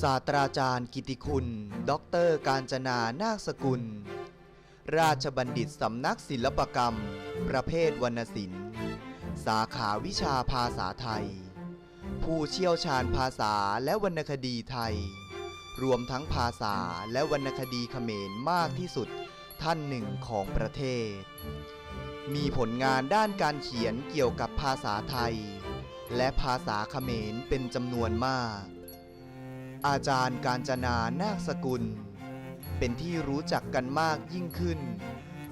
ศาสตราจารย์กิติคุณด็อกเตอร์การจนานาคสกุล ราชบัณฑิตสำนักศิลปกรรม ประเภทวรรณศิลป์ สาขาวิชาภาษาไทย ผู้เชี่ยวชาญภาษาและวรรณคดีไทย รวมทั้งภาษาและวรรณคดีเขมรมากที่สุดท่านหนึ่งของประเทศ มีผลงานด้านการเขียนเกี่ยวกับภาษาไทย และภาษาเขมรเป็นจำนวนมาก อาจารย์การจนานาคสกุล เป็นที่รู้จักกันมากยิ่งขึ้น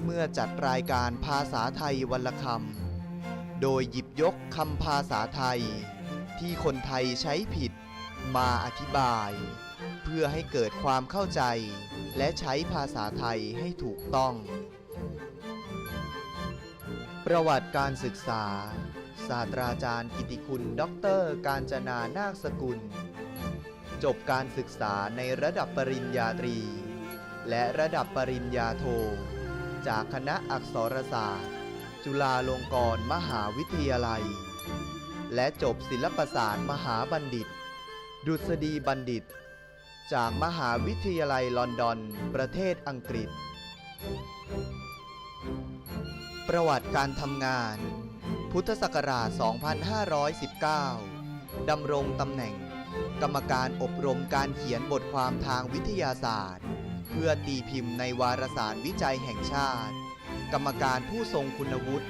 เมื่อจัดรายการภาษาไทยวันละคำ โดยหยิบยกคำภาษาไทย ที่คนไทยใช้ผิดมาอธิบาย เพื่อให้เกิดความเข้าใจ และใช้ภาษาไทยให้ถูกต้อง ประวัติการศึกษา ศาสตราจารย์กิติคุณด็อกเตอร์การจนานาคสกุล จบการศึกษาในระดับปริญญาตรี และระดับปริญญาโท จากคณะอักษรศาสตร์ จุฬาลงกรณ์มหาวิทยาลัย และจบศิลปศาสตร์มหาบัณฑิต ดุษฎีบัณฑิต จากมหาวิทยาลัยลอนดอน ประเทศอังกฤษ ประวัติการทำงาน พุทธศักราช 2519 ดำรงตำแหน่ง กรรมการอบรมการเขียนบทความทางวิทยาศาสตร์ เพื่อตีพิมพ์ในวารสารวิจัยแห่งชาติ กรรมการผู้ทรงคุณวุฒิ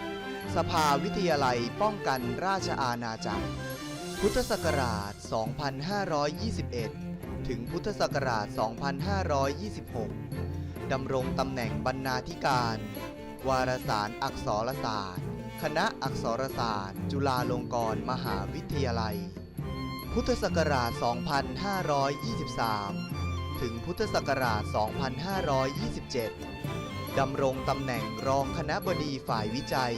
สภาวิทยาลัยป้องกันราชอาณาจักร พุทธศักราช 2521 ถึงพุทธศักราช 2526 ดำรงตำแหน่งบรรณาธิการ วารสารอักษรศาสตร์ คณะอักษรศาสตร์ จุฬาลงกรณ์มหาวิทยาลัย พุทธศักราช 2523 ถึงพุทธศักราช 2527 ดำรงตำแหน่งรองคณะบดีฝ่ายวิจัย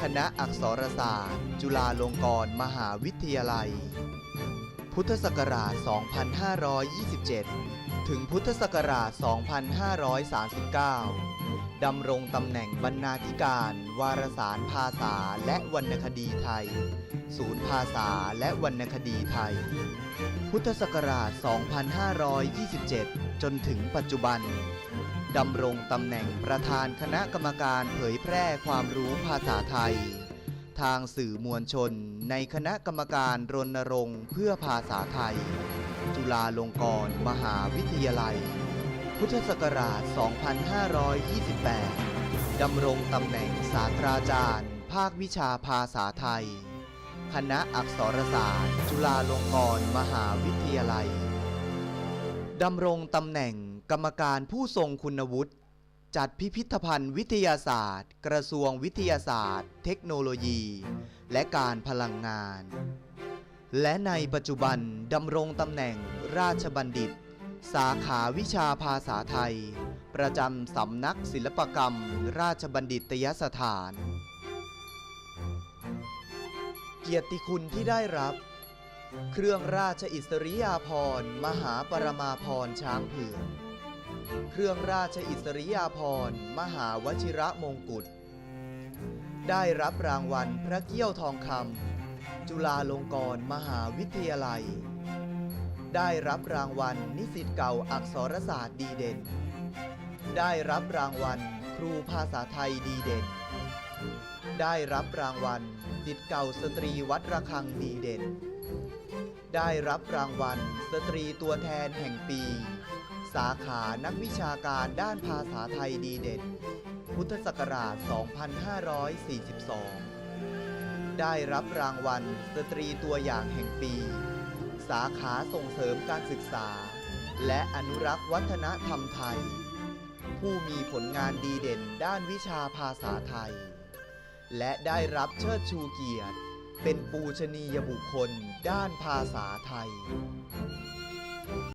คณะอักษรศาสตร์ จุฬาลงกรณ์มหาวิทยาลัย พุทธศักราช 2527 ถึงพุทธศักราช 2539 ดำรงตำแหน่งบรรณาธิการ วารสารภาษาและวรรณคดีไทย ศูนย์ภาษาและวรรณคดีไทย พุทธศักราช 2527 จนถึงปัจจุบัน ดำรงตำแหน่งประธานคณะกรรมการเผยแพร่ความรู้ภาษาไทย ทางสื่อมวลชนในคณะกรรมการรณรงค์เพื่อภาษาไทย ฬาลงกรณ์มหาวิทยาลัย พุทธศักราช 2528 ดำรงตำแหน่งศาสตราจารย์ ภาควิชาภาษาไทย คณะอักษรศาสตร์ จุฬาลงกรณ์มหาวิทยาลัย ดำรงตำแหน่งกรรมการผู้ทรงคุณวุฒิ จัดพิพิธภัณฑ์วิทยาศาสตร์ กระทรวงวิทยาศาสตร์ เทคโนโลยี และการพลังงานและในปัจจุบันดำรงตำแหน่ง ราชบัณฑิต สาขาวิชาภาษาไทย ประจำสำนักศิลปกรรม ราชบัณฑิตยสถาน เกียรติคุณที่ได้รับ เครื่องราชอิสริยาภรณ์มหาปรมาภรณ์ช้างเผือกเครื่องราชอิสริยาภรณ์มหาวชิระมงกุฎได้รับรางวัลพระเกี้ยวทองคำจุฬาลงกรณ์มหาวิทยาลัย ได้รับรางวัลนิสิตเก่าอักษรศาสตร์ดีเด่น ได้รับรางวัลครูภาษาไทยดีเด่น ได้รับรางวัลสิทธิ์เก่าสตรีวัดระฆังดีเด่น ได้รับรางวัลสตรีตัวแทนแห่งปี สาขานักวิชาการด้านภาษาไทยดีเด่น พุทธศักราช 2542 ได้รับรางวัลสตรีตัวอย่างแห่งปี สาขาส่งเสริมการศึกษา และอนุรักษ์วัฒนธรรมไทย ผู้มีผลงานดีเด่นด้านวิชาภาษาไทย และได้รับเชิดชูเกียรติ เป็นปูชนียบุคคลด้านภาษาไทย